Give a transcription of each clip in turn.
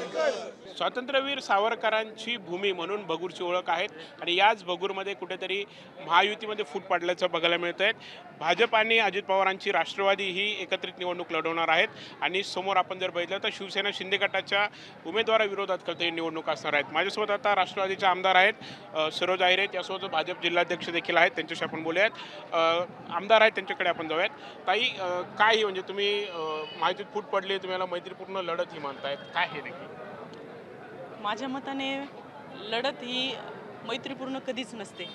good. good. स्वातंत्र्यवीर सावरकरांची भूमी म्हणून भगूरची ओळख आहेत आणि याच भगूरमध्ये कुठेतरी महायुतीमध्ये फूट पाडल्याचं बघायला मिळत आहे भाजप आणि अजित पवारांची राष्ट्रवादी ही एकत्रित निवडणूक लढवणार आहेत. आणि समोर आपण जर बघितलं तर शिवसेना शिंदे गटाच्या उमेदवाराविरोधात कळते निवडणूक असणार आहेत. माझ्यासोबत आता राष्ट्रवादीचे आमदार आहेत सरोज आहिरे. त्यासोबत भाजप जिल्हाध्यक्ष देखील आहेत. त्यांच्याशी आपण बोलूयात. आमदार आहेत त्यांच्याकडे आपण जाऊयात. ताई काय म्हणजे तुम्ही माहितीत फूट पडली तुम्हाला मैत्रीपूर्ण लढत ही मानतायत. काय हे नक्की? माझ्या मताने लढत ही मैत्रीपूर्ण कधीच नसते.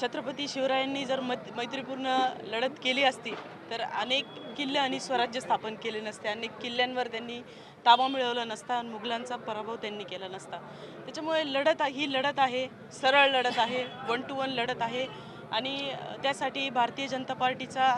छत्रपती शिवरायांनी जर मत मैत्रीपूर्ण लढत केली असती तर अनेक किल्ले आणि स्वराज्य स्थापन केले नसते. अनेक किल्ल्यांवर त्यांनी ताबा मिळवला नसता आणि मुघलांचा पराभव त्यांनी केला नसता. त्याच्यामुळे लढत ही लढत आहे सरळ लढत आहे वन टू वन लढत आहे. आणि त्यासाठी भारतीय जनता पार्टीचा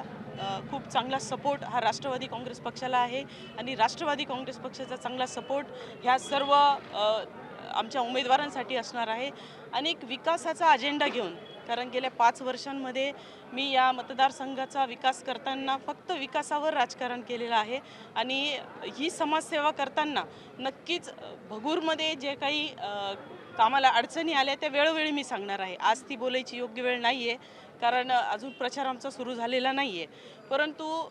खूप चांगला सपोर्ट हा राष्ट्रवादी काँग्रेस पक्षाला आहे आणि राष्ट्रवादी काँग्रेस पक्षाचा चांगला सपोर्ट ह्या सर्व आमच्या उमेदवारांसाठी असणार आहे. आणि एक विकासाचा अजेंडा घेऊन कारण गेल्या पाच वर्षांमध्ये मी या मतदारसंघाचा विकास करताना फक्त विकासावर राजकारण केलेलं आहे. आणि ही समाजसेवा करताना नक्कीच भगूरमध्ये जे काही कामाला अडचणी आल्या त्या वेळोवेळी मी सांगणार आहे. आज ती बोलायची योग्य वेळ नाही आहे कारण अजून प्रचार आमचा सुरू झालेला नाही आहे परंतु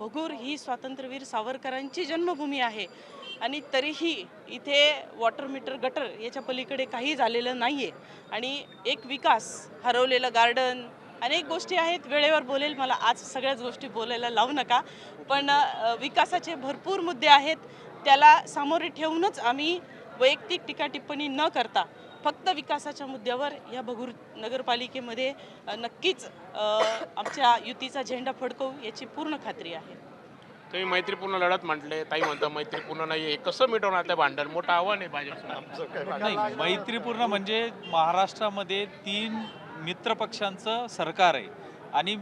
भगूर ही स्वातंत्र्यवीर सावरकरांची जन्मभूमी आहे आणि तरीही इथे वॉटर मीटर गटर याच्या पलीकडे काही झालेलं नाही आहे आणि एक विकास हरवलेलं गार्डन अनेक गोष्टी आहेत. वेळेवर बोलेल मला आज सगळ्याच गोष्टी बोलायला लावू नका. पण विकासाचे भरपूर मुद्दे आहेत. त्याला सामोरे ठेवूनच आम्ही वैयक्तिक टीका टिप्पणी न करता फक्त विकासाच्या मुद्द्यावर या भगूर नगरपालिकेमध्ये नक्कीच आमच्या युतीचा झेंडा फडकवू याची पूर्ण खात्री आहे. तुम्ही मैत्रीपूर्ण लढत म्हटले ताई म्हणता मैत्रीपूर्ण नाही आहे. कसं मिटवणार ते भांडण? मोठं आव्हान आहे भाजपचं. नाही मैत्रीपूर्ण म्हणजे महाराष्ट्रामध्ये तीन मित्रपक्षांचं सरकार आहे. आणि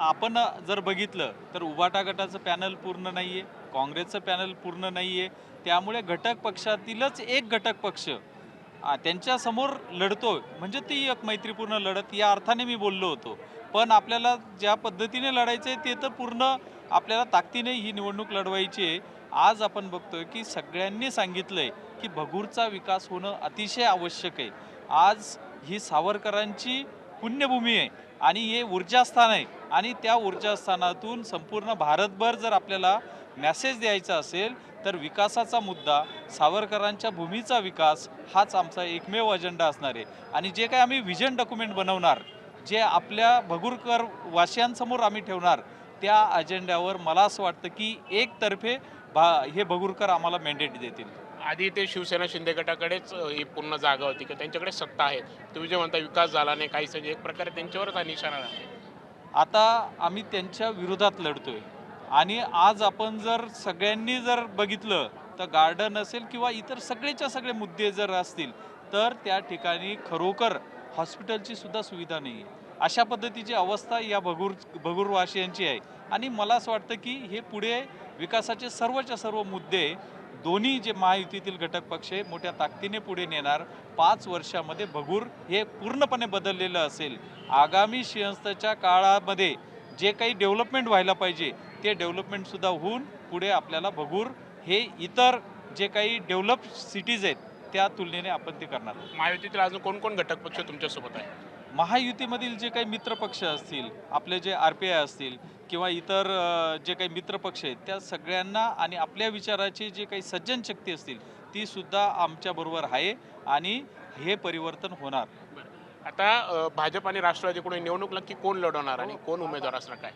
आपण जर बघितलं तर उबाटा गटाचं पॅनल पूर्ण नाही आहे काँग्रेसचं पॅनल पूर्ण नाही आहे त्यामुळे घटक पक्षातीलच एक घटक पक्ष त्यांच्यासमोर लढतो म्हणजे ती एक मैत्रीपूर्ण लढत या अर्थाने मी बोललो होतो. पण आपल्याला ज्या पद्धतीने लढायचं आहे ते तर पूर्ण आपल्याला ताकदीने ही निवडणूक लढवायची आहे. आज आपण बघतोय की सगळ्यांनी सांगितलंय की भगूरचा विकास होणं अतिशय आवश्यक आहे. आज ही सावरकरांची पुण्यभूमी आहे आणि हे ऊर्जास्थान आहे. आणि त्या ऊर्जास्थानातून संपूर्ण भारतभर जर आपल्याला मॅसेज द्यायचा असेल तर विकासाचा मुद्दा सावरकरांच्या भूमीचा विकास हाच आमचा एकमेव अजेंडा असणार आहे. आणि जे काय आम्ही व्हिजन डॉक्युमेंट बनवणार जे आपल्या भगूरकर वासियांसमोर आम्ही ठेवणार त्या अजेंड्यावर मला असं वाटतं की एकतर्फे भा हे भगूरकर आम्हाला मॅन्डेट देतील. आधी ते शिवसेना शिंदे गटाकडेच ही पूर्ण जागा होती की त्यांच्याकडे सत्ता आहे. तुम्ही जे म्हणता विकास झाला नाही नाही एक प्रकारे त्यांच्यावरच हा निशाणा आहे आता आम्ही त्यांच्या विरोधात लढतोय. आणि आज आपण जर सगळ्यांनी जर बघितलं तर गार्डन असेल किंवा इतर सगळेच्या सगळे मुद्दे जर असतील तर त्या ठिकाणी खरोखर हॉस्पिटलची सुद्धा सुविधा नाही आहे अशा पद्धतीची अवस्था या भगूर भगूरवासियांची आहे. आणि मला असं वाटतं की हे पुढे विकासाचे सर्वच्या सर्व मुद्दे दोन्ही जे महायुतीतील घटक पक्ष आहे मोठ्या ताकदीने पुढे नेणार. पाच वर्षामध्ये भगूर हे पूर्णपणे बदललेलं असेल. आगामी सिंहस्थच्या काळामध्ये जे काही डेव्हलपमेंट व्हायला पाहिजे ते डेव्हलपमेंटसुद्धा होऊन पुढे आपल्याला भगूर हे इतर जे काही डेव्हलप सिटीज आहेत त्या तुलनेने आपण ते करणार महायुतीतील अजून कोण कोण घटक पक्ष तुमच्यासोबत आहे? महायुतीमधील जे काही मित्रपक्ष असतील आपले जे आर पी आय असतील किंवा इतर जे काही मित्रपक्ष आहेत त्या सगळ्यांना आणि आपल्या विचाराची जे काही सज्जन शक्ती असतील ती सुद्धा आमच्याबरोबर आहे आणि हे परिवर्तन होणार. आता अ, भाजप आणि राष्ट्रवादीकडून निवडणूक नक्की कोण लढवणार आणि कोण उमेदवार असणार काय?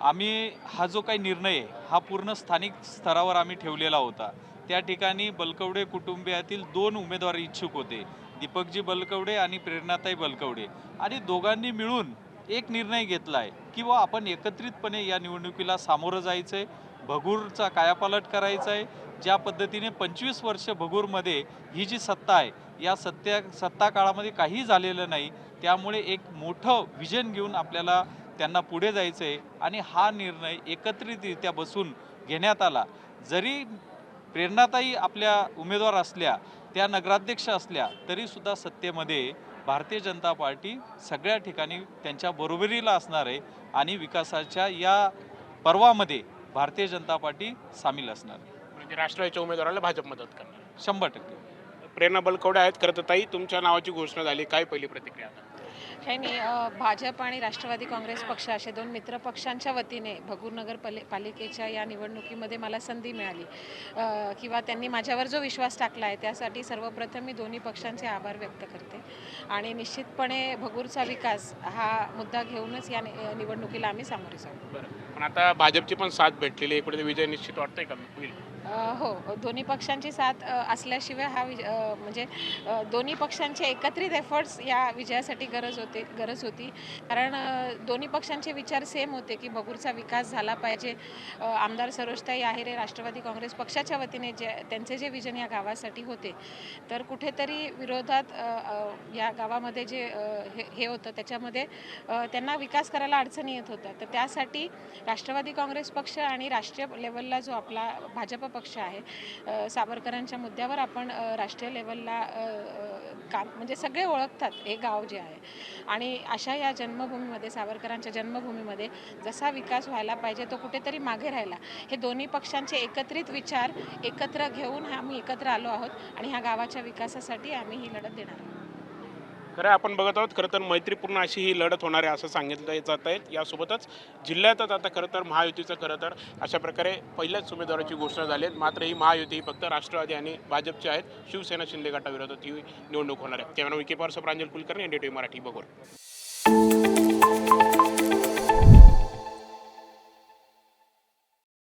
आम्ही हा जो काही निर्णय आहे हा पूर्ण स्थानिक स्तरावर आम्ही ठेवलेला होता. त्या ठिकाणी बलकवडे कुटुंबियातील दोन उमेदवार इच्छुक होते. दीपकजी बलकवडे आणि प्रेरणाताई बलकवडे. आणि दोघांनी मिळून एक निर्णय घेतला आहे की बुवा आपण एकत्रितपणे या निवडणुकीला सामोरं जायचं आहे भगूरचा कायापालट करायचा आहे ज्या पद्धतीने पंचवीस वर्ष भगूरमध्ये ही जी सत्ता आहे या सत्या सत्ता काळामध्ये काही झालेलं नाही त्यामुळे एक मोठं विजन घेऊन आपल्याला त्यांना पुढे जायचं आहे आणि हा निर्णय एकत्रितरित्या बसून घेण्यात आला. जरी प्रेरणाताई आपल्या उमेदवार असल्या त्या नगराध्यक्ष असल्या तरीसुद्धा सत्तेमध्ये भारतीय जनता पार्टी सगळ्या ठिकाणी त्यांच्या बरोबरीला असणार आहे आणि विकासाच्या या पर्वामध्ये भारतीय जनता पार्टी सामील असणार. आहे म्हणजे राष्ट्रवादीच्या उमेदवाराला भाजप मदत करणार. शंभर टक्के. प्रेरणा बलकवडे आहेत. खरं तर ताई तुमच्या नावाची घोषणा झाली. काय पहिली प्रतिक्रिया आता? काही नाही भाजप आणि राष्ट्रवादी काँग्रेस पक्ष असे दोन मित्र पक्षांच्या वतीने भगूर नगर पालिकेच्या या निवडणुकीमध्ये मला संधी मिळाली. किंवा त्यांनी माझ्यावर जो विश्वास टाकला आहे त्यासाठी सर्वप्रथम मी दोन्ही पक्षांचे आभार व्यक्त करते. आणि निश्चितपणे भगूरचा विकास हा मुद्दा घेऊनच या निवडणुकीला आम्ही सामोरे जाऊ. पण आता भाजपची पण साथ भेटलेली आहे कुठे विजय निश्चित वाटतंय का? होईल. हो दोन्ही पक्षांची साथ असल्याशिवाय हा विज म्हणजे दोन्ही पक्षांचे एकत्रित एफर्ट्स या विजयासाठी गरज होते गरज होती. कारण दोन्ही पक्षांचे विचार सेम होते की बगूरचा विकास झाला पाहिजे. आमदार सरोजताई आहिरे राष्ट्रवादी काँग्रेस पक्षाच्या वतीने जे त्यांचे जे विजन या गावासाठी होते. तर कुठेतरी विरोधात या गावामध्ये जे हे हे होतं त्याच्यामध्ये त्यांना विकास करायला अडचणी येत होत्या. तर त्यासाठी राष्ट्रवादी काँग्रेस पक्ष आणि राष्ट्रीय लेवलला जो आपला भाजप पक्ष आहे. सावरकरांच्या मुद्द्यावर आपण राष्ट्रीय लेवलला काम म्हणजे सगळे ओळखतात हे गाव जे आहे. आणि अशा या जन्मभूमीमध्ये सावरकरांच्या जन्मभूमीमध्ये जसा विकास व्हायला पाहिजे तो कुठेतरी मागे राहिला. हे दोन्ही पक्षांचे एकत्रित विचार एकत्र घेऊन आम्ही एकत्र आलो आहोत आणि ह्या गावाच्या विकासासाठी आम्ही ही लढत देणार आहोत. खरं आपण बघत आहोत खरं तर मैत्रीपूर्ण अशी ही लढत होणार आहे असं सांगितलं जात आहे. यासोबतच जिल्ह्यातच आता खरं तर महायुतीचं खरं तर अशा प्रकारे पहिल्याच उमेदवाराची घोषणा झाली आहे. मात्र ही महायुती ही फक्त राष्ट्रवादी आणि भाजपची आहेत. शिवसेना शिंदे गटाविरोधात ही निवडणूक होणार आहे. कॅमेरा विके पारसो प्रांजल कुलकर्णी एनडीटी मराठी बघून